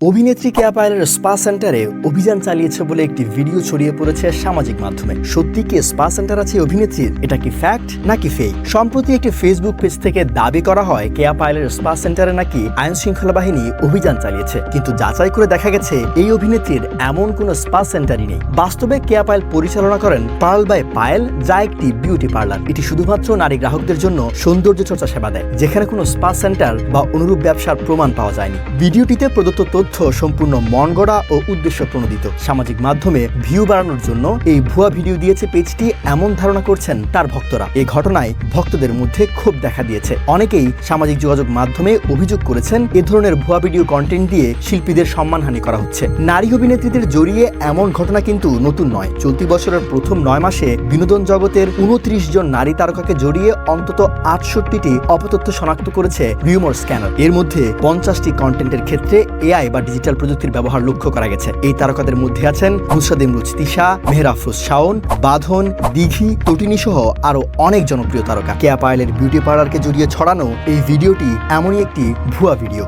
অভিনেত্রী কেয়া পায়েলের স্পা সেন্টারে অভিযান চালিয়েছে বলে একটি ভিডিও ছড়িয়ে পড়েছে সামাজিক মাধ্যমে। সত্যি কি স্পা সেন্টার আছে অভিনেত্রীর? এটা কি ফ্যাক্ট নাকি ফেক সম্প্রতি একটি ফেসবুক পেজ থেকে দাবি করা হয় কেয়া পায়েলের স্পা সেন্টারে নাকি আইন শৃঙ্খলা বাহিনী অভিযান চালিয়েছে। কিন্তু যাচাই করে দেখা গেছে, এই অভিনেত্রীর এমন কোনো স্পা সেন্টারই নেই। বাস্তবে কেয়া পায়েল পরিচালনা করেন পার্ল বাই পায়েল, যা একটি বিউটি পার্লার এটি শুধুমাত্র নারী গ্রাহকদের জন্য সৌন্দর্য চর্চা সেবা দেয়, যেখানে কোনো স্পা সেন্টার বা অনুরূপ ব্যবসার প্রমাণ পাওয়া যায়নি। ভিডিওটিতে প্রদত্ত তথ্য সম্পূর্ণ মন গড়া ও উদ্দেশ্য প্রণোদিত। সামাজিক মাধ্যমে ভিউ বাড়ানোর জন্য এই ভুয়া ভিডিও দিয়েছে পেজটি এমন ধারণা করছেন তার ভক্তরা। এই ঘটনায় ভক্তদের মধ্যে ক্ষোভ দেখা দিয়েছে। অনেকেই সামাজিক যোগাযোগ মাধ্যমে অভিযোগ করেছেন এ ধরনের ভুয়া ভিডিও কন্টেন্ট দিয়ে শিল্পীদের সম্মানহানি করা হচ্ছে। নারী অভিনেত্রীদের জড়িয়ে এমন ঘটনা কিন্তু নতুন নয়। চলতি বছরের প্রথম নয় মাসে বিনোদন জগতের উনত্রিশ জন নারী তারকাকে জড়িয়ে অন্তত আটষট্টিটি অপতথ্য শনাক্ত করেছে রিউমার স্ক্যানার এর মধ্যে পঞ্চাশটি কন্টেন্টের ক্ষেত্রে এআই বা ডিজিটাল প্রযুক্তির ব্যবহার লক্ষ্য করা গেছে। এই তারকাদের মধ্যে আছেন আউসাদ ইমরুজ তিশা মেহরাফরুজ শাওন, বাঁধন, দিঘি, তটিনী সহ আরও অনেক জনপ্রিয় তারকা। কেয়া পায়েলের বিউটি পার্লারকে জড়িয়ে ছড়ানো এই ভিডিওটি এমনই একটি ভুয়া ভিডিও।